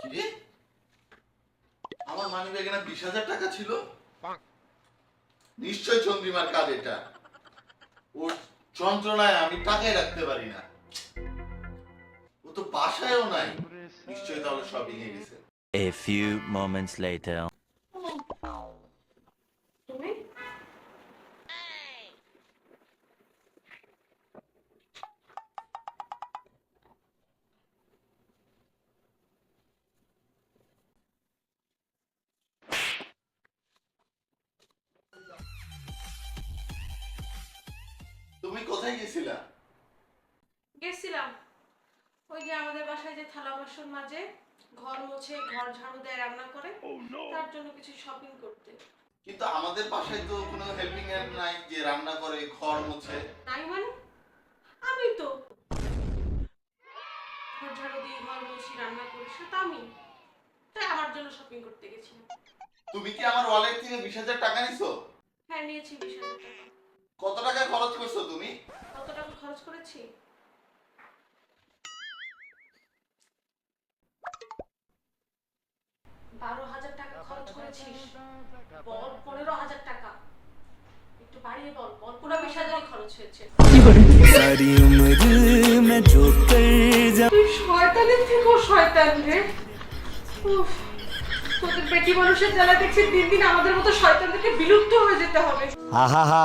কিরে? আমার মানি ব্যাগে না বিশ হাজার টাকা ছিল? নিশ্চয় চন্দ্রিমার কাজ এটা। ওর যন্ত্রণায় আমি টাকাই রাখতে পারি না। ও তো বাসায়ও নাই। নিশ্চয়ই তাহলে শপিং এ গেছে। A few moments later. তুমি কোথায় গেছিলা গেছিলাম। ওই যে আমাদের বাসায় যে থালা বাসন মাঝে ঘর মোছে ঘর ঝাড়ু দেয় রান্না করে তার জন্য কিছু শপিং করতে। কিন্তু আমাদের বাসায় তো কোনো হেল্পিং হ্যান্ড নাই যে রান্না করে ঘর মুছে। নাই মানে? আমি তো ঘর ঝাড়ু দিয়ে ঘর মুছি রান্না করি সেটা আমি। তাই আমার জন্য শপিং করতে গেছিলাম। তুমি কি আমার ওয়ালেট থেকে বিশ হাজার টাকা নিছো? হ্যাঁ নিয়েছি বিশ হাজার টাকা। কত টাকা খরচ করছ তুমি? কত টাকা খরচ করেছি? বারো হাজার টাকা খরচ করেছিস। বল পনেরো হাজার টাকা। পেটি মানুষের জ্বালা দেখছি দিন দিন আমাদের মতো শয়তানদেরকে বিলুপ্ত হয়ে যেতে হবে। আহা হা